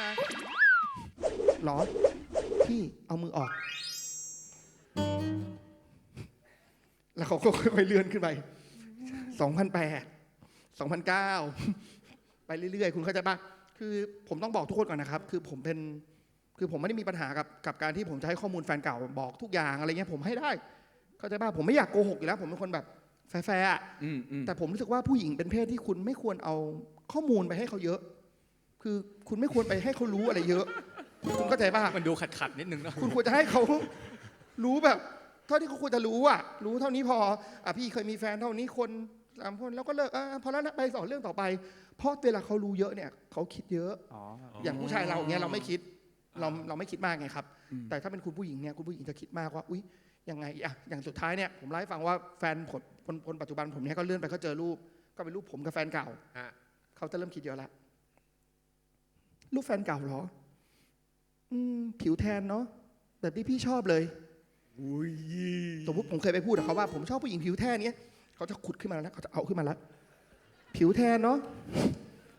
มา หรอ พี่เอามือออก แล้วเขาก็ค่อยๆเลื่อนขึ้นไปสองพันแปดสองพันเก้าไปเรื่อยๆ คุณเข้าใจปะคือผมต้องบอกทุกคนก่อนนะครับ คือผมเป็น คือผมไม่ได้มีปัญหากับกับการที่ผมจะให้ข้อมูลแฟนเก่าบอกทุกอย่างอะไรเงี้ยผมให้ได้ เข้าใจป่ะผมไม่อยากโกหกอยู่แล้ว ผมเป็นคนแบบแฟร์ๆอะ อืมอืมแต่ผมรู้สึกว่าผู้หญิงเป็นเพศที่คุณไม่ควรเอาข้อมูลไปให้เขาเยอะ คือคุณไม่ควรไปให้เขารู้อะไรเยอะ คุณเข้าใจป่ะมันดูขัดขัดๆนิดนึงเนาะคุณควรจะให้เขารู้แบบ เท่าที่เขาควรจะรู้อะ รู้เท่านี้พออะพี่เคยมีแฟนเท่านี้คนสามคนแล้วก็เลิกอะพอแล้วนะไปสอนเรื่องต่อไป เพราะเวลาเขารู้เยอะเนี่ยเขาคิดเยอะอ๋ออย่างผู้ชายเราเนี้ยเราไม่คิดเราอ่าเราไม่คิดมากไงครับอืมแต่ถ้าเป็นคุณผู้หญิงเนี่ยคุณผู้หญิงจะคิดมากว่า อุ๊ยยังไงอะอย่างสุดท้ายเนี่ยผมเล่าให้ฟังว่าแฟนผมคนคนปัจจุบันผมเนี่ยก็เลื่อนไปเขาเจอรูป ก็เป็นรูปผมกับแฟนเก่าฮะเขาจะเริ่มคิดเยอะละ รูปแฟนเก่าเหรอ อืม ผิวแทนเนาะแบบที่พี่ชอบเลยอุ้ยสมมติผมเคยไปพูดกับเขาว่า ผมชอบผู้หญิงผิวแทนเนี้ยเขาจะขุดขึ้นมาแล้วเขาจะเอาขึ้นมาแล้วผิวแทนเนาะ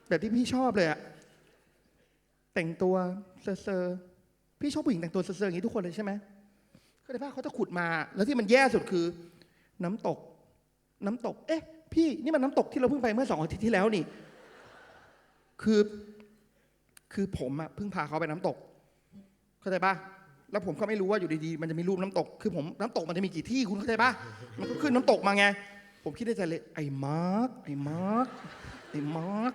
แบบที่พี่ชอบเลยอะแต่งตัวเซอร์ๆพี่ชอบผู้หญิงแต่งตัวเซอร์ๆอย่างนี้ทุกคนเลยใช่ไหมเขาใจปะเขาจะขุดมา แล้วที่มันแย่สุดคือ น้ำตก น้ำตก เอ๊ะ พี่นี่มันน้ำตกที่เราเพิ่งไปเมื่อสองอาทิตย์ที่แล้วนี่ คือ คือผมอะเพิ่งพาเขาไปน้ำตก เข้าใจปะแล้วผมก็ไม่รู้ว่าอยู่ดีๆมันจะมีรูปน้ำตก คือผมน้ำตกมันจะมีกี่ที่คุณเข้าใจปะมันก็ขึ้นน้ำตกมาไง ผมคิดในใจเลยไอ้มาร์กไอ้มาร์กไอ้มาร์ก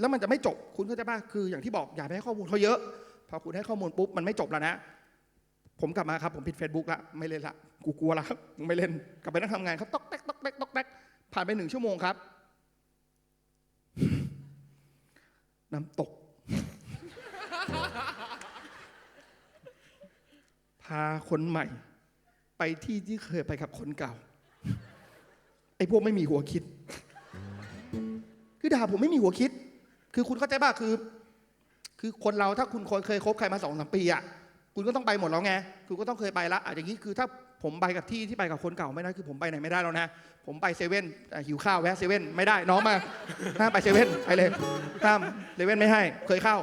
แล้วมันจะไม่จบคุณเข้าใจปะคืออย่างที่บอกอย่าไปให้ข้อมูลเขาเยอะพอคุณให้ข้อมูลปุ๊บมันไม่จบแล้วนะผมกลับมาครับผมปิด Facebook ละไม่เล่นละกูกลัวละไม่เล่นกลับไปนั่งทำงานครับต๊อกแต๊กต๊อกแต๊กต๊อกแต๊กผ่านไปหนึ่งชั่วโมงครับ น้ำตก พาคนใหม่ ไปที่ที่เคยไปกับคนเก่า ไอ้พวกไม่มีหัวคิด คือด่าผมไม่มีหัวคิด คือคุณเข้าใจป่ะคือ คือคนเราถ้าคุณเคยคบใครมาสองสามปีอะคุณก็ต้องไปหมดแล้วไง คุณก็ต้องเคยไปละอะอย่างนี้คือถ้า ผมไปกับที่ที่ไปกับคนเก่าไม่ได้คือผมไปไหนไม่ได้แล้วนะ ผมไปเซเว่นอ่หิวข้าวแวะเซเว่นไม่ได้น้องมาห้ามไปเซเว่นไปเลยห้ามเซเว่นไม่ให้ เคยเข้า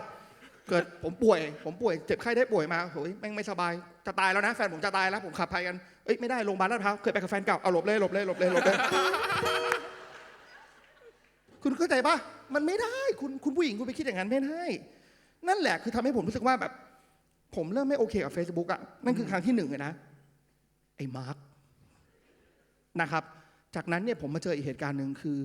เกิดผมป่วย ผมป่วยเจ็บไข้ได้ป่วยมาโอ้ยแม่งไม่สบายจะตายแล้วนะแฟนผมจะตายแล้วผมขับไปกันเอ้ยไม่ได้โรงพยาบาลลาดพร้าวเคยไปกับแฟนเก่าเอาหลบเลยหลบเลยหลบเลยหลบเลยคุณเข้าใจปะมันไม่ได้คุณคุณผู้หญิงคุณไปคิดอย่างนั้นไม่ได้ นั่นแหละคือทำให้ผมรู้สึกว่าแบบ ผมเริ่มไม่โอเคกับ Facebook อะนั่นคือครั้งที่หนึ่งเลยนะ อ้มาร์กนะครับ จากนั้นเนี่ยผมมาเจออีกเหตุการณ์หนึ่งคือ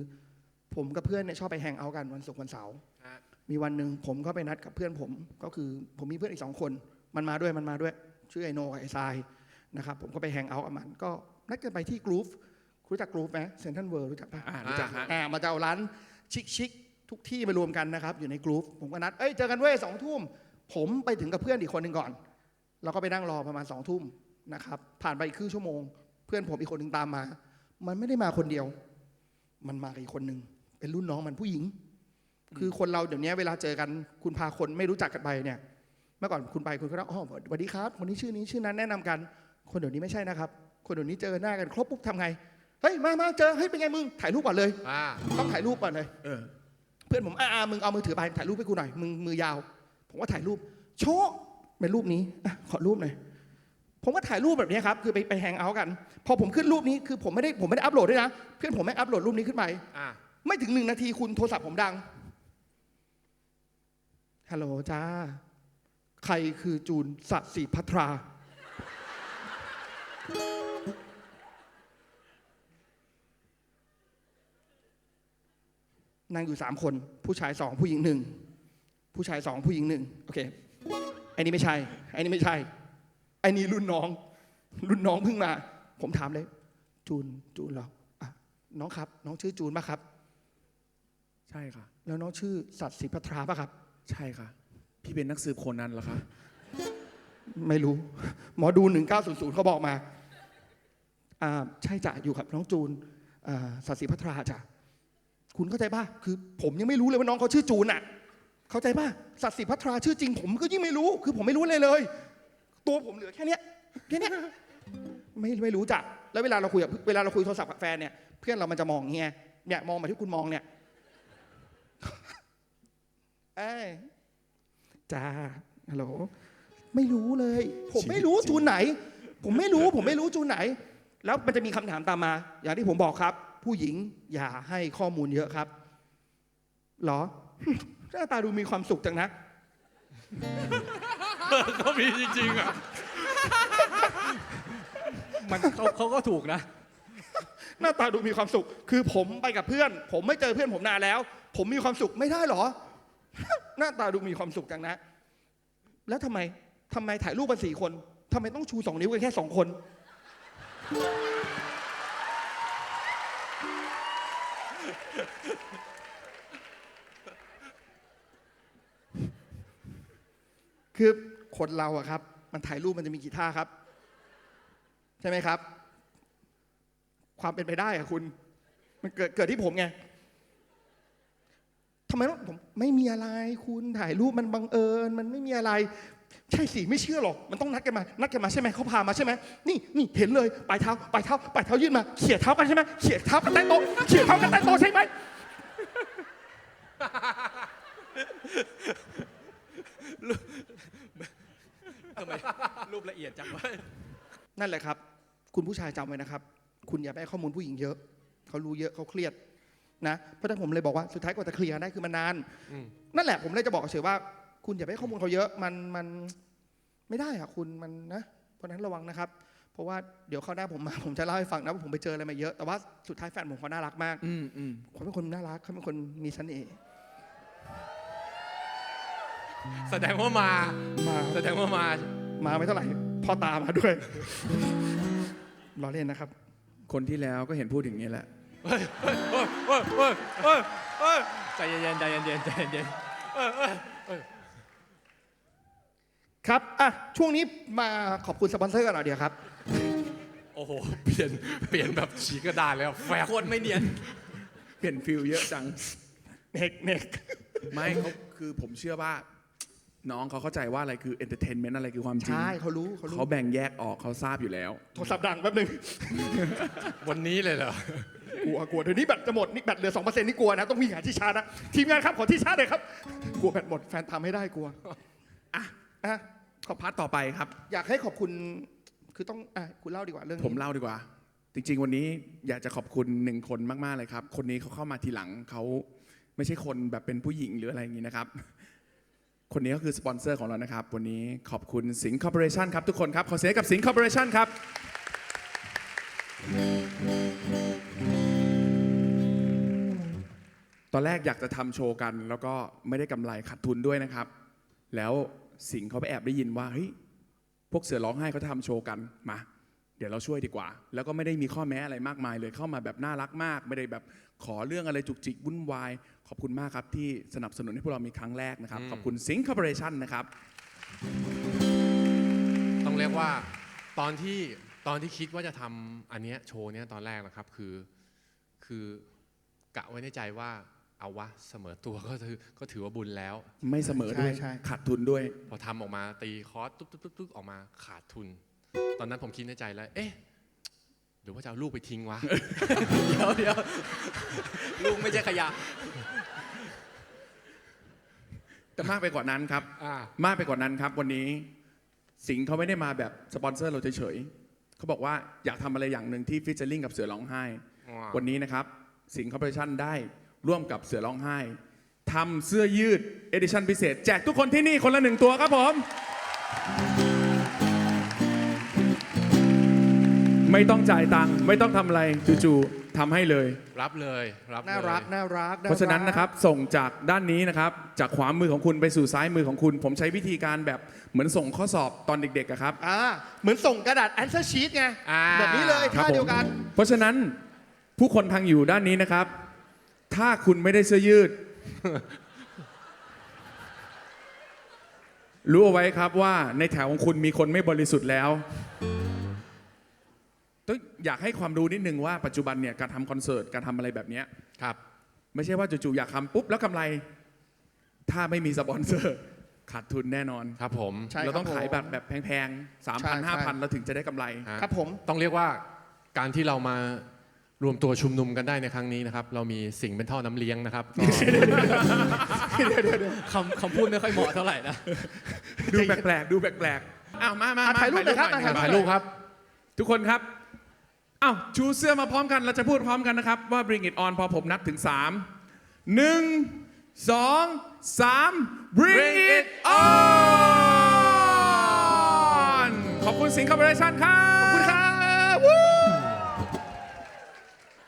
ผมกับเพื่อนเนี่ยชอบไปแฮงเอาท์กันวันศุกร์วันเสาร์ฮะมีวันหนึ่งผมก็ไปนัดกับเพื่อนผม ก็คือผมมีเพื่อนอีกสองคน มันมาด้วยมันมาด้วย ชื่อไอโนกับไอทรายนะครับผมก็ไปแฮงเอาท์กับมัน ก็นัดกันไปที่กรูฟรู้จักกรูฟไหมเซนทันเวิร์รู้จักปะอ่ารู้จักอ่าฮะอ่ามาจะเอาร้านชิคๆทุกที่มารวมกันนะครับ อยู่ในกรุ๊ปผมก็นัดเอ้ยเจอกันเว้ยสองทุ่มผมไปถึงกับเพื่อนอีกคนหนึ่งก่อนเราก็ไปนั่งรอประมาณสองทุ่ม นะครับ ผ่านไปอีกครึ่งชั่วโมง เพื่อนผมอีกคนหนึ่งตามมา มันไม่ได้มาคนเดียว มันมากับอีกคนหนึ่งเป็นรุ่นน้องมันผู้หญิง คือคนเราเดี๋ยวนี้เวลาเจอกัน คุณพาคนไม่รู้จักกันไปเนี่ย เมื่อก่อนคุณไปคุณก็ต้องอ๋อสวัสดีครับคนนี้ชื่อนี้ชื่อนั้นแนะนำกัน คนเดี๋ยวนี้ไม่ใช่นะครับ คนเดี๋ยวนี้เจอหน้ากันครบปุ๊บทำไงเฮ้ยมามาเจอเฮ้ยเป็นไงมึงถ่ายรูปก่อนเลยอ่าต้องถ่ายรูปก่อนเลยเออเพื่อนผมอ่าอ่ามึงเอามือถือไปถ่ายรูปให้กูหน่อยมึงมือยาว ผมก็ถ่ายรูป โชะเป็นรูปนี้อะขอรูปหน่อย ผมก็ถ่ายรูปแบบนี้ครับ คือไปไปแฮงเอาท์กัน พอผมขึ้นรูปนี้คือผมไม่ได้ผมไม่ได้อัพโหลดด้วยนะ เพื่อนผมไม่งอัพโหลดรูปนี้ขึ้นไปอ่าไม่ถึงหนึ่งนาทีคุณโทรศัพท์ผมดัง ฮัลโหลจ้า ใครคือจูนสศิพัทรา นั่งอยู่สามคน ผู้ชายสองผู้หญิงหนึ่ง ผู้ชายสองผู้หญิงหนึ่งโอเคไอ้นี่ไม่ใช่ไอ้นี่ไม่ใช่ ไอ้นี่รุ่นน้อง รุ่นน้องเพิ่งมา ผมถามเลย จูนจูนเหรออะน้องครับ น้องชื่อจูนปะครับ ใช่ค่ะ แล้วน้องชื่อสัตย์ศิพัทราปะครับ ใช่ค่ะ พี่เป็นนักสืบโคนันเหรอคะไม่รู้ หมอดู 1900เขาบอกมาอ่าใช่จ้ะอยู่กับน้องจูนอ่าสัตย์ศิพัทราจ้ะคุณเข้าใจป่ะคือ ผมยังไม่รู้เลยว่าน้องเขาชื่อจูนอะ เข้าใจป่ะสัตย์ศิพัทราชื่อจริง ผมก็ยิ่งไม่รู้ คือผมไม่รู้เลยเลย ตัวผมเหลือแค่เนี้ยแค่เนี้ยไม่ไม่รู้จ้ะแล้วเวลาเราคุยกับเวลาเราคุยโทรศัพท์กับแฟนเนี่ยเพื่อนเรามันจะมองอย่างเงี้ยเนี่ยมองมาที่คุณมองเนี่ยเอ้ยจ้าฮัลโหลไม่รู้เลย ผมไม่รู้จูนไหน ผมไม่รู้ผมไม่รู้จูนไหน แล้วมันจะมีคำถามตามมา อย่างที่ผมบอกครับ ผู้หญิงอย่าให้ข้อมูลเยอะครับหรอหน้าตาดูมีความสุขจังนะ เขามีจริงๆอะ มันเขาเขาก็ถูกนะ หน้าตาดูมีความสุข คือผมไปกับเพื่อน ผมไม่เจอเพื่อนผมนานแล้ว ผมมีความสุขไม่ได้เหรอ หน้าตาดูมีความสุขจังนะ แล้วทำไมทำไมถ่ายรูปกันสี่คนทำไมต้องชูสองนิ้วกันแค่สองคน คือ คนเราอะครับ มันถ่ายรูปมันจะมีกี่ท่าครับ ใช่ไหมครับ ความเป็นไปได้อะคุณ มันเกิดเกิดที่ผมไงทำไมต้องผมไม่มีอะไรคุณถ่ายรูปมันบังเอิญ มันไม่มีอะไร ใช่สิไม่เชื่อหรอก มันต้องนัดกันมา นัดกันมาใช่ไหมเขาพามาใช่ไหมนี่นี่เห็นเลยปลายเท้าปลายเท้าปลายเท้ายื่นมาเขี่ยเท้ากันใช่ไหมเขี่ยเท้ากันใต้โต๊ะเขี่ยเท้ากันใต้โต๊ะใช่ไหม ทำไมรูปละเอียดจังวะนั่นแหละครับ คุณผู้ชายจำไว้นะครับ คุณอย่าไปให้ข้อมูลผู้หญิงเยอะ เขารู้เยอะเขาเครียดนะเพราะฉะนั้นผมเลยบอกว่าสุดท้ายกว่าจะเคลียร์ได้คือมันนาน อืม นั่นแหละผมเลยจะบอกเฉยว่า คุณอย่าไปให้ข้อมูลเขาเยอะมันมันไม่ได้อะคุณมันนะเพราะฉะนั้นระวังนะครับ เพราะว่าเดี๋ยวเข้าวหน้าผมมา ผมจะเล่าให้ฟังนะว่าผมไปเจออะไรมาเยอะแต่ว่าสุดท้ายแฟนผมเขาน่ารักมากอืมอืมเขาเป็นคนน่ารักเขาเป็นคนมีเสน่ห์ แสดงว่ามา มาแสดงว่ามา มาไม่เท่าไหร่พ่อตามาด้วยรอเล่นนะครับ คนที่แล้วก็เห็นพูดอย่างนี้แหละเฮ้ยเฮ้ยเฮ้ยเฮ้ยเฮ้ยเฮ้ยเฮ้ยใจเย็นๆใจเย็นๆใจเย็นๆเออเออเออครับอะช่วงนี้มาขอบคุณสปอนเซอร์กันหน่อยเดียวครับ โอ้โหเปลี่ยนเปลี่ยนแบบฉีกกระดาษเลยอะแฝกโคตรไม่เนียน เปลี่ยนฟิลเยอะจังเน็กเน็กไม่เขาคือผมเชื่อว่า น้องเขาเข้าใจว่าอะไรคือเอนเตอร์เทนเมนต์อะไรคือความจริงใช่เขารู้เขารู้เขาแบ่งแยกออกเขาทราบอยู่แล้ว โทรศัพท์ดังแป๊บนึง วันนี้เลยเหรอ กลัวกลัวเดี๋ยวนี้แบตจะหมดนี่แบตเหลือสองเปอร์เซ็นต์นี่กลัวนะ ต้องวิ่งหาที่ชาร์จนะ ทีมงานครับ ขอที่ชาร์จเลยครับ กลัวแบตหมดแฟนทำให้ได้กลัวอะอะขอบพาร์ทต่อไปครับ อยากให้ขอบคุณคือต้องอะคุณเล่าดีกว่าเรื่องนี้ผมเล่าดีกว่า จริง ๆ วันนี้อยากจะขอบคุณหนึ่งคนมากๆเลยครับ คนนี้เขาเข้ามาทีหลังเขาไม่ใช่คนแบบเป็นผู้หญิงหรืออะไรอย่างนี้นะครับ คนนี้ก็คือสปอนเซอร์ของเรานะครับ วันนี้ขอบคุณสิงห์คอร์ปอเรชันครับทุกคนครับ ขอเสียงกับสิงห์คอร์ปอเรชันครับ ตอนแรกอยากจะทำโชว์กัน แล้วก็ไม่ได้กำไรขาดทุนด้วยนะครับ แล้วสิงห์เขาไปแอบได้ยินว่าเฮ้ยพวกเสือร้องไห้เขาทำโชว์กันมา เดี๋ยวเราช่วยดีกว่า แล้วก็ไม่ได้มีข้อแม้อะไรมากมายเลยเข้ามาแบบน่ารักมาก ไม่ได้แบบขอเรื่องอะไรจุกจิกวุ่นวาย ขอบคุณมากครับที่สนับสนุนให้พวกเรามีครั้งแรกนะครับอืมขอบคุณสิงห์คอร์ปอเรชันนะครับ ต้องเรียกว่าตอนที่ตอนที่คิดว่าจะทำอันเนี้ยโชว์เนี้ยตอนแรกนะครับคือคือกะไว้ในใจว่าเอาวะเสมอตัวก็ถือก็ถือว่าบุญแล้ว ไม่เสมอด้วยใช่ใช่ ขาดทุนด้วย พอทำออกมาตีคอร์สตุ๊บตุ๊บตุ๊บตุ๊บออกมาขาดทุน ตอนนั้นผมคิดในใจแล้ว เอ๊ะ หรือว่าจะเอาลูกไปทิ้งวะ เดี๋ยวเดี๋ยวลุงไม่ใช่ขยะ แต่มากไปกว่านั้นครับ อ่า มากไปกว่านั้นครับวันนี้ สิงห์เขาไม่ได้มาแบบสปอนเซอร์เราเฉยๆเขาบอกว่าอยากทำอะไรอย่างหนึ่งที่ฟิชเชอร์ลิงกับเสือร้องไห้ วันนี้นะครับ สิงห์คอร์ปอเรชั่นได้ร่วมกับเสือร้องไห้ทำเสื้อยืดเอดิชั่นพิเศษ แจกทุกคนที่นี่คนละหนึ่งตัวครับผม ไม่ต้องจ่ายตังค์ไม่ต้องทำอะไรจู่ๆทำให้เลย รับเลยรับเลยน่ารักน่ารักเพราะฉะนั้นนะครับส่งจากด้านนี้นะครับ จากขวามือของคุณไปสู่ซ้ายมือของคุณ ผมใช้วิธีการแบบเหมือนส่งข้อสอบตอนเด็กๆอะครับ อ่าเหมือนส่งกระดาษ answer sheet ไงอ่าแบบนี้เลยครับท่าผมเดียวกัน เพราะฉะนั้นผู้คนทางอยู่ด้านนี้นะครับ ถ้าคุณไม่ได้เสื้อยืด รู้เอาไว้ครับว่าในแถวของคุณมีคนไม่บริสุทธิ์แล้ว ต้องอยากให้ความรู้นิดนึงว่าปัจจุบันเนี่ยการทำคอนเสิร์ตการทำอะไรแบบเนี้ยครับ ไม่ใช่ว่าจู่ๆอยากทำปุ๊บแล้วกำไร ถ้าไม่มีสปอนเซอร์ขาดทุนแน่นอน ครับผม ใช่เราต้องครับขายผมแบบแบบแพงๆสามใช่พันใช่ห้าพันเราถึงจะได้กำไร ฮะ ครับผม ต้องเรียกว่าการที่เรามารวมตัวชุมนุมกันได้ในครั้งนี้นะครับ เรามีสิ่งเป็นท่อน้ำเลี้ยงนะครับก็ คำคำพูดไม่ค่อยเหมาะเท่าไหร่นะ ดูแปลกๆดูแปลกๆอ้าวมามาอะมาถ่ายรูปหน่อยครับหอะถ่ายรูปครับ ทุกคนครับ อ้าวชูเสื้อมาพร้อมกันเราจะพูดพร้อมกันนะครับ ว่า bring it on พอผมนับถึง 3 1 2 3 bring it on ขอบคุณสิงคโปร์เรชั่นครับ ขอบคุณครับวู้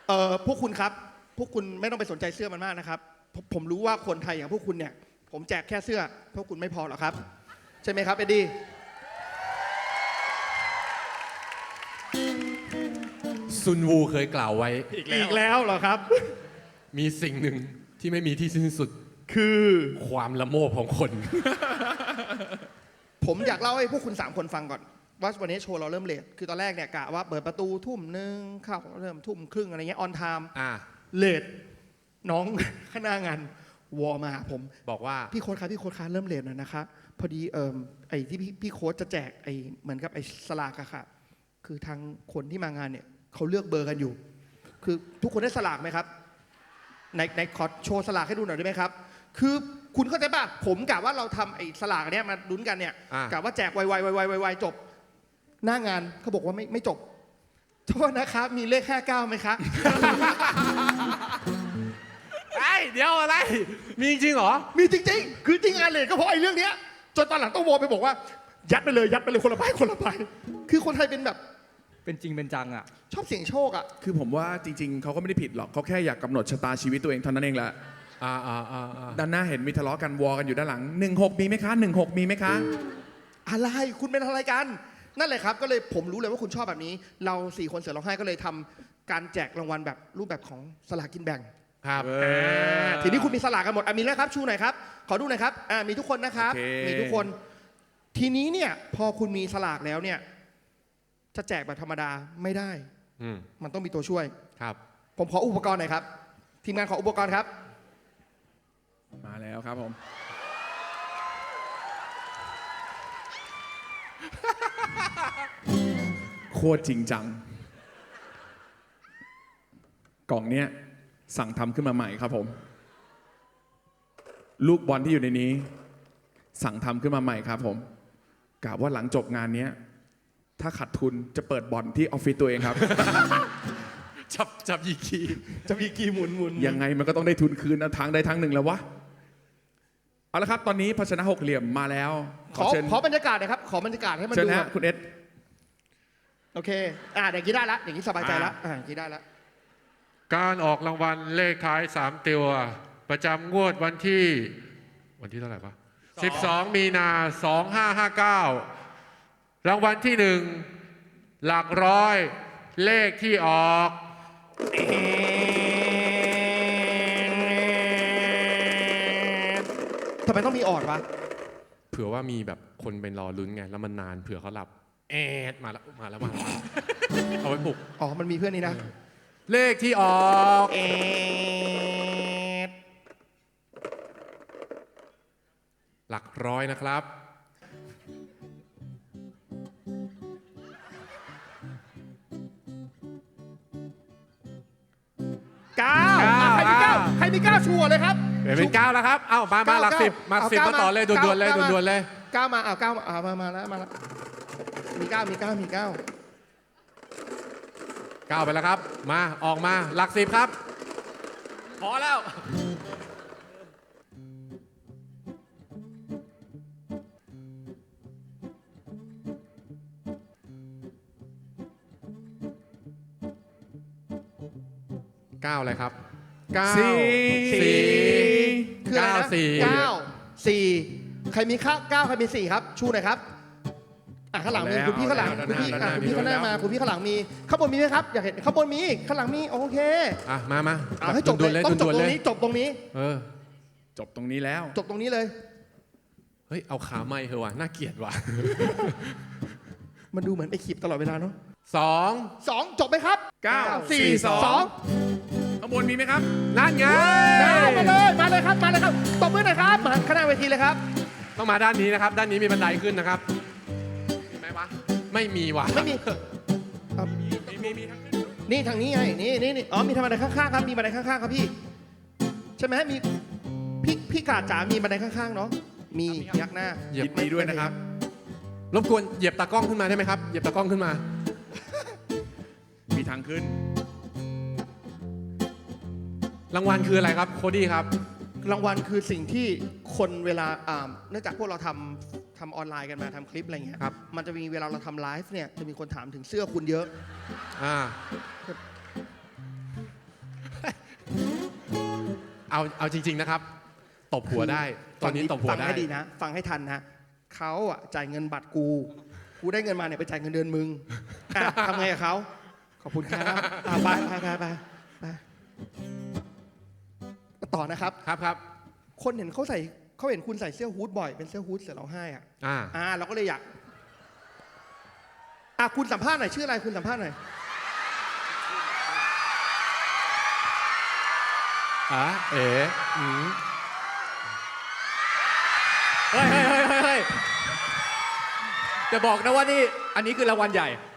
เอ่อพวกคุณครับ พวกคุณไม่ต้องไปสนใจเสื้อมันมากนะครับผมผมรู้ว่าคนไทยอย่างพวกคุณเนี่ย ผมแจกแค่เสื้อ พวกคุณไม่พอหรอกครับ ใช่ไหมครับเอ็ดดี้ ซุนวูเคยกล่าวไว้ อีกแล้วเหรอครับ มีสิ่งหนึ่งที่ไม่มีที่สิ้นสุด คือความละโมบของคน ผมอยากเล่าให้พวกคุณสามคนฟังก่อน ว่าวันนี้โชว์เราเริ่มเลทคือตอนแรกเนี่ยกะว่าเปิดประตูทุ่มหนึ่งเข้าเริ่มทุ่มครึ่งอะไรเงี้ยออนไทม์อ่า เลทน้อง ข้างหน้างานวอมาหาผม บอกว่า พี่โค้ดครับพี่โค้ดครับเริ่มเลทหน่อยนะคะ พอดีเอ่มไอ้ที่พี่พี่โค้ดจะแจกไอ้เหมือนกับไอ้สลากอะค่ะ คือทางคนที่มางานเนี่ย เขาเลือกเบอร์กันอยู่ คือทุกคนได้สลากไหมครับในในขอโชว์สลากให้ดูหน่อยได้ไหมครับ คือคุณเข้าใจป่ะผมกะว่าเราทำไอ้สลากอันเนี้ยมาลุ้นกันเนี่ยอ่ากะว่าแจกไวๆไวๆไวๆไวๆจบ หน้างานเขาบอกว่าไม่ไม่จบโทษนะครับ มีเลขแค่เก้าไหมคะไอ้เดี๋ยวอะไร มีจริงเหรอ มีจริงๆ คือจริงงานเลทก็เพราะไอ้เรื่องเนี้ยจนตอนหลังต้องวอลไปบอกว่า ยัดไปเลยยัดไปเลยคนละใบคนละใบคือคนไทยเป็นแบบ เป็นจริงเป็นจังอะ ชอบเสี่ยงโชคอะ คือผมว่าจริงๆ เขาก็ไม่ได้ผิดหรอกเขาแค่อยากกำหนดชะตาชีวิตตัวเองเท่านั้นเองแหละ อ่าอ่าอ่าอ่าด้านหน้าเห็นมีทะเลาะกันวอกันอยู่ด้านหลัง 16 มีไหมคะ 16 มีไหมคะ อะไรคุณเป็นอะไรกัน นั่นแหละครับ ก็เลยผมรู้เลยว่าคุณชอบแบบนี้ เราสี่คนเสือร้องไห้ก็เลยทำการแจกรางวัลแบบรูปแบบของสลากกินแบ่งครับอ่าทีนี้คุณมีสลากกันหมดอะมีแล้วครับชูหน่อยครับขอดูหน่อยครับอ่ามีทุกคนนะครับ โอเค มีทุกคน ทีนี้เนี่ยพอคุณมีสลากแล้วเนี่ย จะแจกแบบธรรมดาไม่ได้ อืมมันต้องมีตัวช่วย ครับ ผมขออุปกรณ์หน่อยครับ ทีมงานขออุปกรณ์ครับ มาแล้วครับผม โคตรจริงจัง กล่องเนี้ยสั่งทำขึ้นมาใหม่ครับผม ลูกบอลที่อยู่ในนี้ สั่งทำขึ้นมาใหม่ครับผมกะว่าหลังจบงานเนี้ย ถ้าขัดทุนจะเปิดบอลที่ออฟฟิศตัวเองครับ จับจับยีคีจะมีกี่หมุนหมุนยังไงมันก็ต้องได้ทุนคืนนะทางใดทางหนึ่งแล้ววะเอาละครับ ตอนนี้ภาชนะหกเหลี่ยมมาแล้ว ขอเชิญขอบรรยากาศหนะครับ ขอบรรยากาศให้มันเชิญดูนะหน่ฮะอยคุณเอสโอเค อ่าอย่างนี้ได้ละอย่างนี้สบายใจละอ่าอย่างนี้ได้ละการออกรางวัลเลขท้าย3ตัว ประจำงวดวันที่ วันที่เท่าไหร่ปะ12 มีนา 2559 รางวัลที่หนึ่งหลักร้อย เลขที่ออกทำไมต้องมีออดวะเผื่อว่ามีแบบคนเป็นรอลุ้นไง แล้วมันนานเผื่อเขาหลับแอดมาแล้วมาแล้วมาแล้วเอาไว้ปลุก อ๋อ มันมีเพื่อนนี่นะ เลขที่ออกเอ็ดหลักร้อยนะครับ เก้าอะใครมีเก้าใครมีเก้าชัวร์เลยครับเป็นเก้าแล้วครับ เอ้ามามาหลักสิบมาเอาสิบเก้ามาต่อเลยมาด่วนๆเลยเก้ามาด่วนๆเลยเก้ามาอ้าวเก้ามาอ่ามามาแล้วมาแล้วมีเก้ามีเก้ามีเก้าเก้าไปแล้วครับ มาออกมาหลักสิบครับ พอแล้ว เก้าอะไรครับเก้าสี่สี่คืออะไรนะเก้าสี่เก้าสี่ใครมีข้าเก้าใครมีสี่ครับชูหน่อยครับอะข้างหลังมีเอาแล้วคุณพี่ข้างหลังเอาแล้วคุณพี่เอาอะแล้วคุณพี่ข้างหน้ามาคุณพี่ข้างหลังมีข้างบนมีไหมครับอยากเห็นข้างบนมีข้างหลังมีโอเคอะมามาเอาให้จบด่เลวนๆเลยยต้องจบด่วนตๆรเลงยนี้จบตรงนี้ เออจบตรงนี้แล้ว จบตรงนี้เลย เฮ้ยเอาขาไม่เหอะว่ะน่าเกลียดว่ะมันดูเหมือนไอ้ขีบตลอดเวลาเนาะสองสองจบไหมครับ เก้าสี่สี่สองสองข้างบนมีไหมครับ นั่นไงมาเลยมาเลยครับมาเลยครับตบมือหน่อยครับมาข้างหน้าเวทีเลยครับ ต้องมาด้านนี้นะครับ ด้านนี้มีบันไดขึ้นนะครับมีไหมวะ ไม่มีวะไม่มีมีมีมีทั้งขึ้นนี่ทางนี้ไงนี่นี่นี่อ๋อมีทางบันไดข้างๆครับมีบันไดข้างๆครับพี่ ใช่ไหมมีพี่พี่กาดจ๋ามีบันไดข้างๆเนาะมียักหน้า เหยียบยินดีด้วยนะครับ รบกวนเหยียบตากล้องขึ้นมาได้ไหมครับ เหยียบตากล้องขึ้นมามี ทางขึ้น รางวัลคืออะไรครับ โคดี้ครับ รางวัลคือสิ่งที่คนเวลาอ่าเนื่องจากพวกเราทำทำออนไลน์กันมาทำคลิปอะไรเงี้ยครับ มันจะมีเวลาเราทำไลฟ์เนี่ยจะมีคนถามถึงเสื้อคุณเยอะ อ่า เอาเอาจริง ๆนะครับ ตบหัวได้ ตอนนี้ตบหัวฟังได้ ให้ดีนะ ฟังให้ทันนะเขาอะจ่ายเงินบัตรกู กูได้เงินมาเนี่ยไปจ่ายเงินเดือนมึงอะทำไงกับเขา ขอบคุณครับอะไปไปไปไปไปต่อนะครับ ครับครับคนเห็นเขาใส่เขาเห็นคุณใส่เสื้อฮูดบ่อยเป็นเสื้อฮูดเสือร้องไห้อะอ่าอ่าเราก็เลยอยากอะคุณสัมภาษณ์หน่อยชื่ออะไรคุณสัมภาษณ์หน่อยอะเอ๋อืมเฮ้ยเฮ้ยเฮ้ยเฮ้ยเฮ้ยจะบอกนะว่านี่อันนี้คือรางวัลใหญ่มึง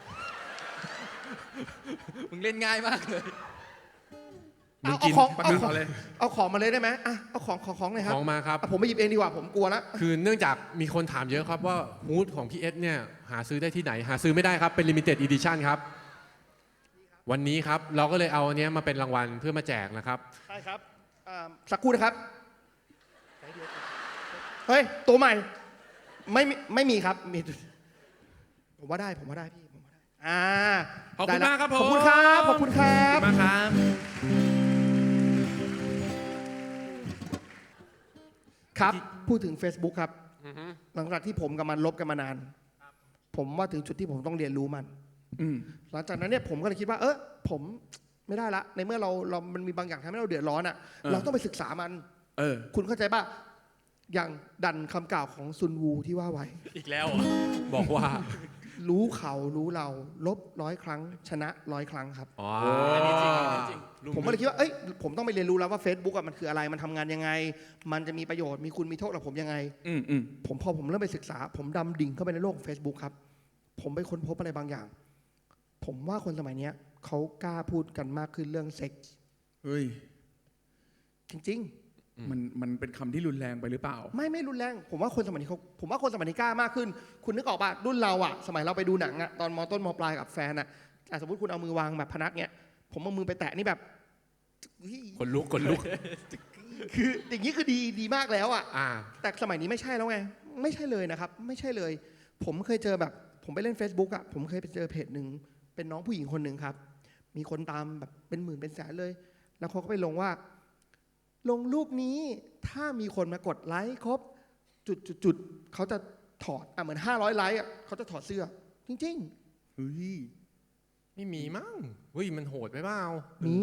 เล่นง่ายมากเลย มึงเอากินของประเอากาศของ เอาเลยเอาของมาเลยได้ไหมอะเอาของของของหน่อยครับของมาครับ อะผมไปหยิบเองดีกว่าผมกลัวแล้วคือเนื่องจากมีคนถามเยอะครับว่าฮูดของพี่เอสเนี่ยหาซื้อได้ที่ไหน หาซื้อไม่ได้ครับ เป็น limited edition ครับ วันนี้ครับ เราก็เลยเอาอันเนี้ยมาเป็นรางวัลเพื่อมาแจกนะครับ ใช่ครับอ่าสักครู่นะครับ เฮ้ย ตัวใหม่ ไม่มีไม่มีครับ มี ผมว่าได้ ผมว่าได้พี่ผมว่าได้ อ่าขอบคุณได้ละมากครับผม ขอบคุณครับ ขอบคุณครัขอบบคุณมากครับ ครับ พูดถึง Facebook ครับ หลังจากที่ผมกับมันลบกันมานาน ผมว่าถึงจุดที่ผมต้องเรียนรู้มัน อืม หลังจากนั้นเนี่ยผมก็เลยคิดว่า เออผมไม่ได้ละ ในเมื่อเราเรา มันมีบางอย่างทำให้เราเดือดร้อนอะ เออ เราต้องไปศึกษามัน เออ คุณเข้าใจป่ะ อย่างดันคำกล่าวของซุนวูที่ว่าไว้ อีกแล้วเหรอบอกว่า รู้เขารู้เราลบร้อยครั้ง ชนะร้อยครั้งครับ อ๋ออันนี้จริงอันนี้จริง ผมก็เลยคิดว่า เอ้ย ผมต้องไปเรียนรู้แล้วว่า Facebook อะมันคืออะไร มันทำงานยังไง มันจะมีประโยชน์ มีคุณมีโทษกับผมยังไง อืมอืมผมพอผมเริ่มไปศึกษา ผมดำดิ่งเข้าไปในโลกของ Facebook ครับ ผมไปค้นพบอะไรบางอย่าง ผมว่าคนสมัยเนี้ยเขากล้าพูดกันมากขึ้นเรื่องเซ็กส์เฮ้ย จริง มันมันเป็นคำที่รุนแรงไปหรือเปล่าๆไม่ไม่รุนแรง ผมว่าคนสมัยนี้เขาผมว่าคนสมัยนี้กล้ามากขึ้น คุณนึกออกป่ะรุ่นเราอะสมัยเราไปดูหนังอะตอนมต้นมปลายกับแฟนอะอะสมมติคุณเอามือวางแบบพนักเนี้ย ผมเอามือไปแตะนี่แบบเฮ้ยคนลุกคนลุก คืออย่างนี้คือดีดีมากแล้วอะอ่า แต่สมัยนี้ไม่ใช่แล้วไง ไม่ใช่เลยนะครับ ไม่ใช่เลย ผมเคยเจอแบบ ผมไปเล่น Facebook อะผมเคยไปเจอเพจหนึ่งเป็นน้องผู้หญิงคนหนึ่งครับ มีคนตามแบบเป็นหมื่นเป็นแสนเลย แล้วเขาก็ไปลงว่า ลงรูปนี้ถ้ามีคนมากดไลค์ครบจุดจุดจุดเขาจะถอดอะเหมือน 500 ไลค์อะเขาจะถอดเสื้อ จริงเฮ้ยไม่มีมั้งเฮ้ยมันโหดไปเปล่าๆมี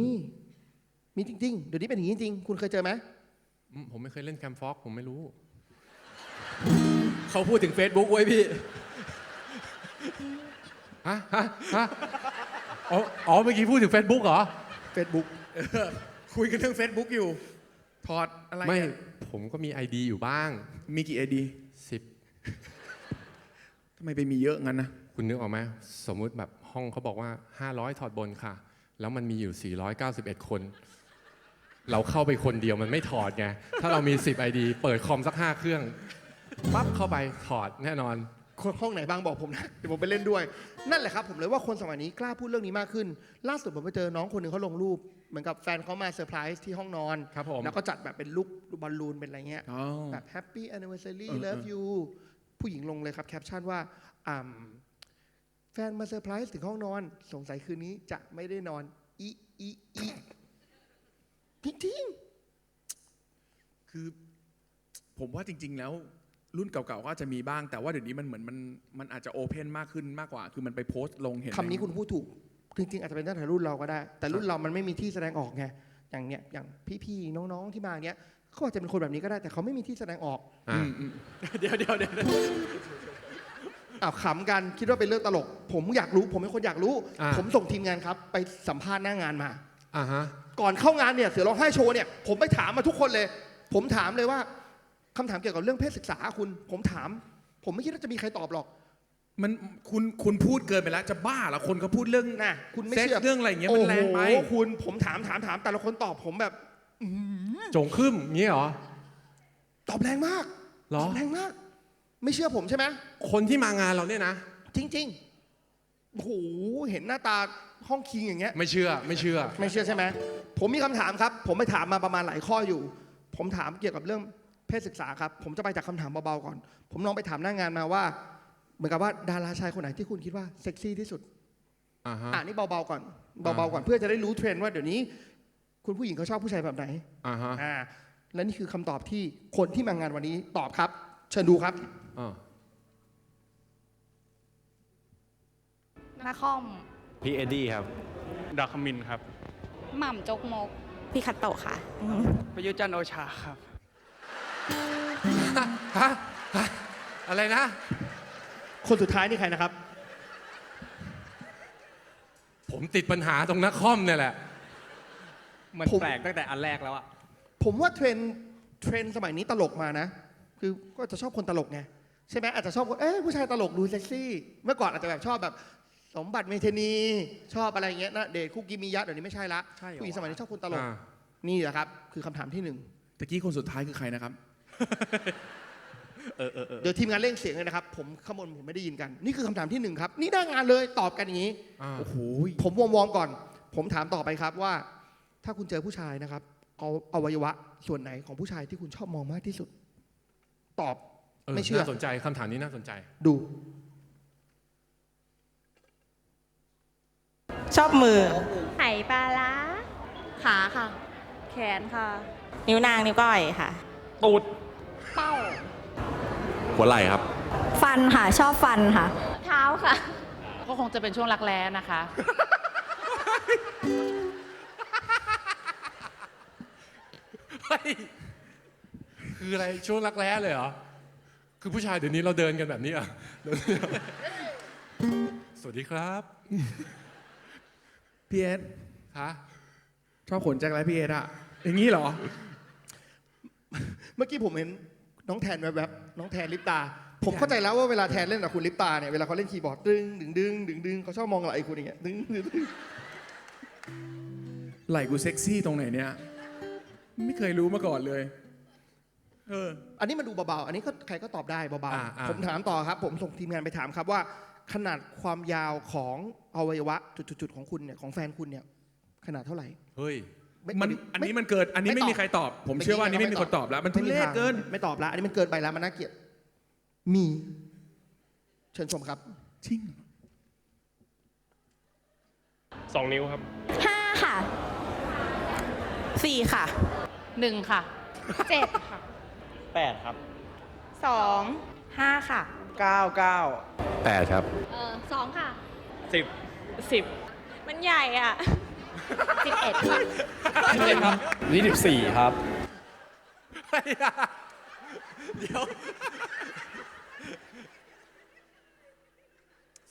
มีจริง ๆ เดี๋ยวนี้เป็นอย่างนี้จริงๆคุณเคยเจอไหมอืมผมไม่เคยเล่นแคมฟ็อกผมไม่รู้ เขาพูดถึง Facebook ไว้ยพี่ฮะฮะฮะอ๋ออ๋อเมื่อกี้พูดถึง Facebook เหรอ Facebook คุยกันเรื่อง Facebook อยู่ ถอดอะไรไม่ อะผมก็มี ID อยู่บ้าง มีกี่ไอดี10 ทำไมไปมีเยอะงั้นนะ คุณนึกออกไหมสมมุติแบบห้องเขาบอกว่า 500 ถอดบนค่ะ แล้วมันมีอยู่ 491 คน เราเข้าไปคนเดียวมันไม่ถอดไง ถ้าเรามี 10 ID เปิดคอมสัก 5 เครื่องปั๊บเข้าไปถอดแน่นอน คนห้องไหนบ้างบอกผมนะ เดี๋ยวผมไปเล่นด้วย นั่นแหละครับ ผมเลยว่าคนสมัยนี้กล้าพูดเรื่องนี้มากขึ้น ล่าสุดผมไปเจอน้องคนหนึ่งเขาลงรูป เหมือนกับแฟนเขามาเซอร์ไพรส์ที่ห้องนอน ครับผม แล้วก็จัดแบบเป็นลูกบอลลูนเป็นอะไรเงี้ย อ๋อ แบบ Happy Anniversary เออเออ Love You ผู้หญิงลงเลยครับแคปชั่นว่าอ่ำแฟนมาเซอร์ไพรส์ถึงห้องนอน สงสัยคืนนี้จะไม่ได้นอน อีอีอีจริงคือผมว่าจริง ๆ แล้วรุ่นเก่าๆก็อาจจะมีบ้างแต่ว่าเดี๋ยวนี้มันเหมือนมันมันอาจจะโอเพนมากขึ้นมากกว่า คือมันไปโพสต์ลงเห็นๆคำนี้คุณพูดถูก จริงๆอาจจะเป็นตั้งแต่รุ่นเราก็ได้ แต่รุ่นเรามันไม่มีที่แสดงออกไงอย่างเนี้ยอย่างพี่ๆน้องๆที่มาเนี้ยเขาอาจจะเป็นคนแบบนี้ก็ได้ แต่เขาไม่มีที่แสดงออกอ่าอืมอืมเดี๋ยวเดี๋ยวเดี๋ยวอ้าวขำกันคิดว่าเป็นเรื่องตลก ผมอยากรู้ ผมเป็นคนอยากรู้อ่าผมส่งทีมงานครับ ไปสัมภาษณ์หน้างานมาอ่าฮะก่อนเข้างานเนี่ยเสือร้องไห้โชว์เนี่ยผมไปถามมาทุกคนเลย ผมถามเลยว่าคำถามเกี่ยวกับเรื่องเพศศึกษาคุณ ผมถาม ผมไม่คิดว่าจะมีใครตอบหรอก มันคุณคุณพูดเกินไปแล้วจะบ้าเหรอคนเขาพูดเรื่องน่ะคุณไม่เซ็กเชื่อเรื่องอะไรอย่างเงี้ยมันแรงไปโอ้โหคุณผมถามถามถามแต่ละคนตอบผมแบบจงขึ้นงี้เหรอ ตอบแรงมากเหรอ ตอบแรงมาก ไม่เชื่อผมใช่ไหมคนที่มางานเราเนี่ยนะ จริงๆโอ้โหเห็นหน้าตาห้องคิงอย่างเงี้ย ไม่เชื่อไม่เชื่อ ไม่เชื่อใช่ไหมผมมีคำถามครับ ผมไปถามมาประมาณหลายข้ออยู่ ผมถามเกี่ยวกับเรื่องเพศศึกษาครับ ผมจะไปจากคำถามเบาๆก่อน ผมลองไปถามหน้างานมาว่า เหมือนกับว่าดาราชายคนไหนที่คุณคิดว่าเซ็กซี่ที่สุดอ่าฮะอ่านี่เบาๆก่อนอ่าเบาๆก่อนเพื่อจะได้รู้เทรนด์ว่าเดี๋ยวนี้ คุณผู้หญิงเขาชอบผู้ชายแบบไหนอ่าฮะอ่าและนี่คือคำตอบที่คนที่มางานวันนี้ตอบครับ เชิญดูครับ อ่านาคอมพี่เอ็ดดี้ครับ ดาวคมินครับ หม่ำจกมก พี่คัตโตะค่ะ ประยุทธ์จันทร์โอชาครับ ฮะฮะอะไรนะ คนสุดท้ายนี่ใครนะครับ ผมติดปัญหาตรงนักคอมเนี่ยแหละ มันผม แปลกตั้งแต่อันแรกแล้วอะผมว่าเทรนด์เทรนด์สมัยนี้ตลกมานะ คือก็จะชอบคนตลกไงใช่ไหมอาจจะชอบคนเอ้ยผู้ชายตลกดูเซ็กซี่ เมื่อก่อนอาจจะแบบชอบแบบ สมบัติเมเทนี ชอบอะไรอย่างเงี้ยนะเดทคุกกิมิยะเดี๋ยวนี้ไม่ใช่ละใช่เหรอ ผู้หญิงสมัยนี้ชอบคนตลก อ่านี่แหละครับ คือคำถามที่หนึ่งตะกี้คนสุดท้ายคือใครนะครับ เดี๋ยวทีมงานเร่งเสียงเลยนะครับ ผมข้างบนผมไม่ได้ยินกัน นี่คือคำถามที่หนึ่งครับ นี่ได้งานเลยตอบกันอย่างนี้อ่าโอ้โหผมวอร์มๆก่อน ผมถามต่อไปครับว่า ถ้าคุณเจอผู้ชายนะครับเอาอวัยวะส่วนไหนของผู้ชายที่คุณชอบมองมากที่สุด ตอบเออไม่เชื่อน่าสนใจคำถามนี้น่าสนใจ ดูชอบมือ ไหปลาล้าขาค่ะ แขนค่ะ นิ้วนางนิ้วก้อยค่ะ ตูด เป้า หัวไหล่ครับ ฟันค่ะ ชอบฟันค่ะ เท้าค่ะ ก็คงจะเป็นช่วงรักแร้นะคะ เฮ้ยคืออะไรช่วงรักแร้เลยเหรอ คือผู้ชายเดี๋ยวนี้เราเดินกันแบบนี้เหรอะสวัสดีครับพี่เอสฮะชอบขนแจ็คไรพี่เอสอะอย่างนี้เหรอ เมื่อกี้ผมเห็น น้องแทนแวบๆน้องแทนลิปตา ผมเข้าใจแล้วว่าเวลาแทนเล่นกับคุณลิปตาเนี่ยเวลาเขาเล่นคีย์บอร์ดดึงดึงดึงดึงดึงเขาชอบมองไหล่คุณอย่างเงี้ยดึงดึงดึงไหล่กูเซ็กซี่ตรงไหนเนี่ย ไม่เคยรู้มาก่อนเลย เออ อันนี้มันดูเบาๆ อันนี้ก็ใครก็ตอบได้เบาอ่าอ่า ๆ ผมถามต่อครับ ผมส่งทีมงานไปถามครับว่า ขนาดความยาวของอวัยวะจุดๆๆของคุณเนี่ยของแฟนคุณเนี่ยขนาดเท่าไหร่ เฮ้ยไมันอันนี้มันเกิดอันนี้ไม่มีใครตอบ ผมเชื่อว่าอันนี้ไม่มีคนตอบแล้วมันทุเรศเกินไม่ตอบละอันนี้มันเกินไปแล้วมันน่าเกลียดมี เชิญชมครับจริงสองนิ้วครับห้าค่ะสี่ค่ะหนึ่งค่ะเจ็ดค่ะแปดครับสองห้าค่ะเก้าเก้า8ครับเออสองค่ะสิบสิบมันใหญ่อะ สิบเอ็ดค่ะครับยี่สิบสี่ครับเดี๋ยว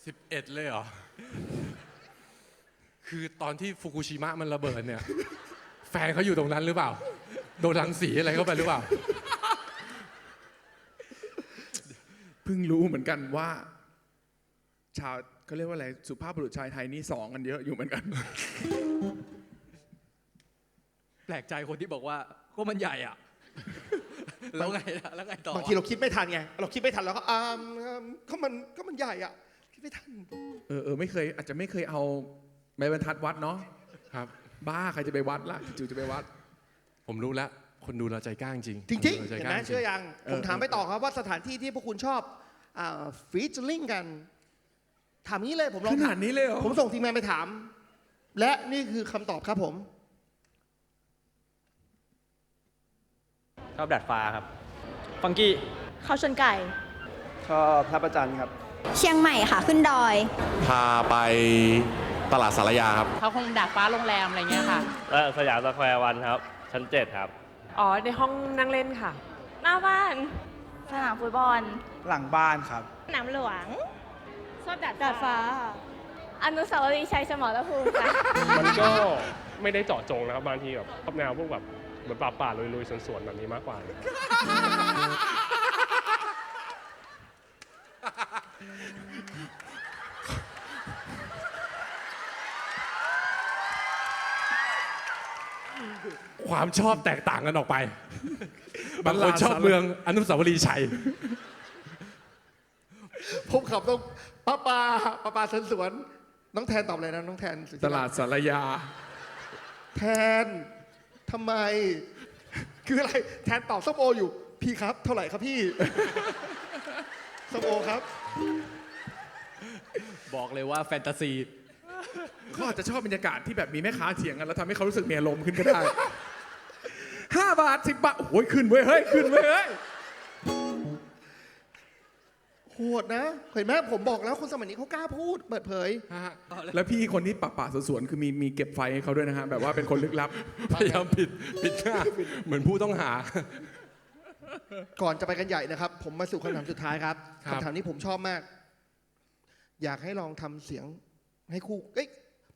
สิบเอ็ดเลยเหรอ คือตอนที่ฟุกุชิมะมันระเบิดเนี่ย แฟนเขาอยู่ตรงนั้นหรือเปล่า โดนรังสีอะไรเข้าไปหรือเปล่า เพิ่งรู้เหมือนกันว่า ชาวเขาเรียกว่าอะไรสุภาพบุรุษชายไทยนี่สองกันเยอะอยู่เหมือนกัน แปลกใจคนที่บอกว่าก็มันใหญ่อะแล้วไงล่ะแล้วไงต่อบางทีเราคิดไม่ทันไงเราคิดไม่ทันเราก็อ่ามอ่ามก็มันก็มันใหญ่อะคิดไม่ทันเออเออไม่เคย อาจจะไม่เคยเอาไม้บรรทัดวัดเนาะครับ บ้าใครจะไปวัดล่ะจู่ๆจะไปวัด ผมรู้แล้วคนดูเราใจกล้าจริงจริงคนๆดูาใจเห็นกไหมล้าจริงเชื่อยังเออผมถามไปต่อครับว่าสถานที่ที่พวกคุณชอบฟีเจอริงกัน ถามงี้เลยผมลองขถานาดนี้เลยเหรอผมส่งทีมงานไปถาม และนี่คือคำตอบครับผม ชอบดัดฟ้าครับ ฟังกี้เขาชนไก่ ชอบท่าประจันครับ เชียงใหม่ค่ะขึ้นดอย พาไปตลาดสารยาครับ เขาคงดาดฟ้าโรงแรมอะไรเงี้ยค่ะและสยามสแควร์วันครับ ชั้นเจ็ดครับ อ๋อ ในห้องนั่งเล่นค่ะ หน้าบ้าน สนามฟุตบอล หลังบ้านครับ สนามหลวงช อบดาดดาดฟ้าค่อนุสาวรีย์ชัยสมรภูมิค่ะ มันก็ไม่ได้เจาะจงนะครับบางทีแบบชอแนวพวกแบบเหมือนป่าป่ายลุยสวนๆแบบนี้มากกว่า ความชอบแตกต่างกันออกไป บางคนชอบเมืองอนุสาวรีย์ชัย ผมขับต้อง ป้าปาป้าปาสวนสวน น้องแทนตอบอะไรนะน้องแทนสุธิตรัลาดสารยา แทนทำไม คืออะไร แทนตอบส้มโออยู่ พี่ครับ เท่าไหร่ครับพี่ ส้มโอครับบอกเลยว่าแฟนตาซี เขาอาจจะชอบบรรยากาศที่แบบมีแม่ค้าเถียงกันแล้วทำให้เขารู้สึกมีอารมณ์ขึ้นก็ได้ ห้าบาทสิบบาทโอ้ยขึ้นเว้ยเฮ้ยขึ้นเว้ยเฮ้ย โหดนะ เห็นไหมผมบอกแล้วคนสมัยนี้เขากล้าพูดเปิดเผยแล้วพี่คนที่ปะปะสวนๆคือมีมีเก็บไฟให้เขาด้วยนะฮะแบบว่าเป็นคนลึกลับ พยายามผิดผิดหน้าเหมือนผู้ต้องหา ก่อนจะไปกันใหญ่นะครับ ผมมาสู่คำถามสุดท้ายครับครับ คำถามนี้ผมชอบมาก อยากให้ลองทำเสียงให้คู่เอ้ย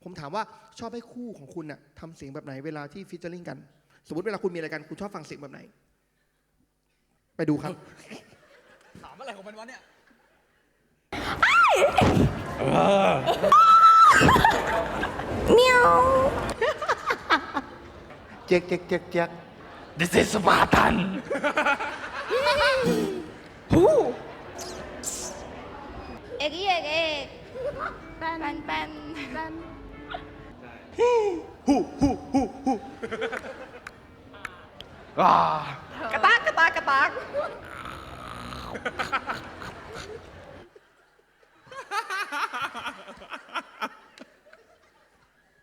ผมถามว่าชอบให้คู่ของคุณน่ะทำเสียงแบบไหนเวลาที่ฟิชเจอริงกัน สมมติเวลาคุณมีอะไรกันคุณชอบฟังเสียงแบบไหน ไปดูครับ ถามอะไรของมันวะเนี่ย เมียวเจ๊กเจ๊กเจ๊กเจ๊ก This is Spartan เอกอีเอกเอกแปนแปนแปนแปน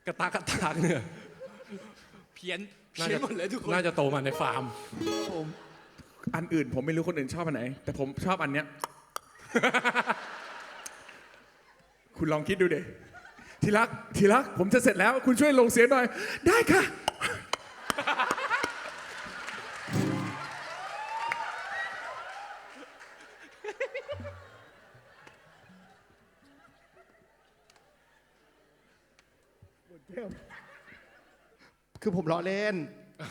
กระตากกระตากกระตากกระตากกระตากเนี่ยเพี้ยนน่าเพี้ยจะนหมดเลยทุกคนน่าจะโตมาในฟาร์มอันอื่นผมไม่รู้คนอื่นชอบอันไหน แต่ผมชอบอันเนี้ย คุณลองคิดดูเดทีรักทีรักผมจะเสร็จแล้ว คุณช่วยลงเสียงหน่อย ได้ค่ะ คือผมล้อเล่น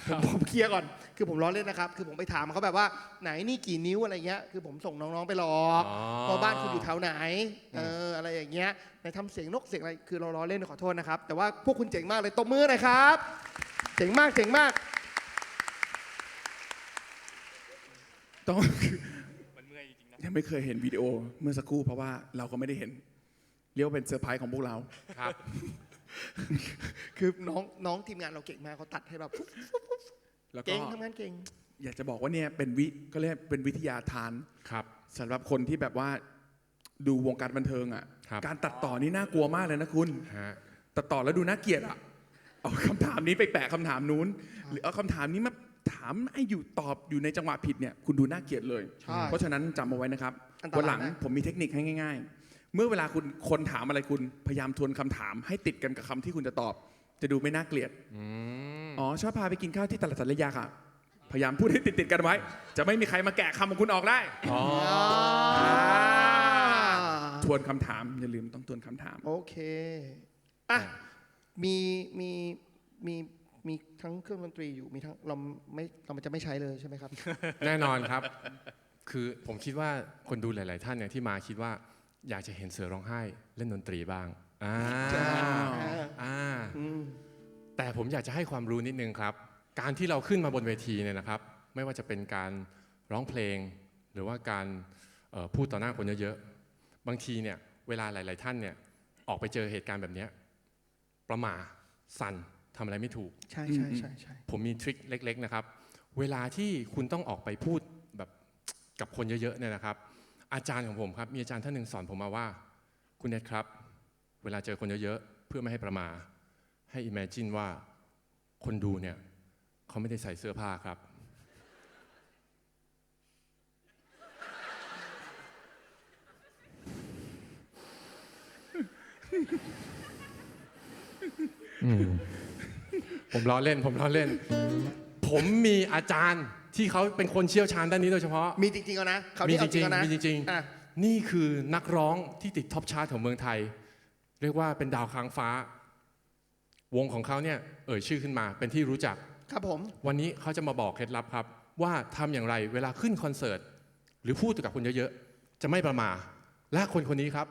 ผมผมเคลียร์ก่อน คือผมล้อเล่นนะครับ คือผมไปถามเขาแบบว่าไหนนี่กี่นิ้วอะไรเงี้ย คือผมส่งน้องๆไปหลอกอ๋อ ว่าบ้านคุณอยู่แถวไหน เอออะไรอย่างเงี้ยในทำเสียงนกเสียงอะไร คือเราล้อเล่นขอโทษนะครับ แต่ว่าพวกคุณเจ๋งมากเลยตบมือหน่อยครับ เจ๋งมากเจ๋งมาก ต้องยังไม่เคยเห็นวิดีโอเมื่อสักครู่เพราะว่าเราก็ไม่ได้เห็น เรียกว่าเป็นเซอร์ไพรส์ของพวกเรา ครับ คือน้องน้องทีมงานเราเก่งมากเขาตัดให้แบบแล้วก็เก่งทำงานเก่ง อยากจะบอกว่าเนี่ยเป็นวิก็เรียกเป็นวิทยาทานครับสำหรับคนที่แบบว่าดูวงการบันเทิงอะ ครับการตัดต่อนี่น่ากลัวมากเลยนะคุณ ฮะ ตัดต่อแล้วดูน่าเกลียดอะ เอาคำถามนี้ไปแปะคำถามนู้น หรือเอาคำถามนี้มาถามให้อยู่ตอบอยู่ในจังหวะผิดเนี่ยคุณดูน่าเกลียดเลย ใช่เพราะฉะนั้นจำเอาไว้นะครับ อันตรายนะ วันหลังผมมีเทคนิคให้ง่ายๆ เมื่อเวลาคุณคนถามอะไรคุณพยายามทวนคำถาม ให้ติดกันกับคำที่คุณจะตอบ จะดูไม่น่าเกลียด อืมอ๋อชอบพาไปกินข้าวที่ตลาดสารยาค่ะ พยายามพูดให้ติดติดๆกันไว้ จะไม่มีใครมาแกะคำของคุณออกได้ อ๋อทวนคำถามอย่าลืมต้องทวนคำถาม โอเค อะ มี มี มี มีทั้งเครื่องดนตรีอยู่ มีทั้ง เราไม่ เราจะไม่ใช้เลยใช่ไหมครับ แน่นอนครับ คือผมคิดว่าคนดูหลาย ๆ ท่านเนี่ยที่มาคิดว่า อยากจะเห็นเสือร้องไห้เล่นดนตรีบ้างอ่าอ่าอืมแต่ผมอยากจะให้ความรู้นิดนึงครับ การที่เราขึ้นมาบนเวทีเนี่ยนะครับ ไม่ว่าจะเป็นการร้องเพลง หรือว่าการเอ่อพูดต่อหน้าคนเยอะๆ บางทีเนี่ยเวลาหลาย ๆ ท่านเนี่ยออกไปเจอเหตุการณ์แบบเนี้ยประหมาสั่นทำอะไรไม่ถูก ใช่ใช่ใช่ใช่ผมมีทริคเล็ก ๆ นะครับ เวลาที่คุณต้องออกไปพูดแบบกับคนเยอะ ๆ เนี่ยนะครับ อาจารย์ของผมครับ มีอาจารย์ท่านหนึ่งสอนผมมาว่า คุณเนทครับ เวลาเจอคนเยอะๆ เพื่อไม่ให้ประมาทให้ imagine ว่าคนดูเนี่ยเขาไม่ได้ใส่เสื้อผ้าครับ ผมล้อเล่น ผมล้อเล่น ผมมีอาจารย์ ที่เขาเป็นคนเชี่ยวชาญด้านนี้โดยเฉพาะ มีจริงๆเอานะเขามีที่จเอาจริริงงเอานะๆมีจริงอะๆนี่คือนักร้องที่ติดท็อปชาร์ตของเมืองไทย เรียกว่าเป็นดาวค้างฟ้า วงของเขาเนี่ยเอ่ยชื่อขึ้นมาเป็นที่รู้จัก ครับผม วันนี้เขาจะมาบอกเคล็ดลับครับ ว่าทำอย่างไรเวลาขึ้นคอนเสิร์ต หรือพูดกับคนเยอะๆ จะไม่ประมาทและคนคนนี้ครับ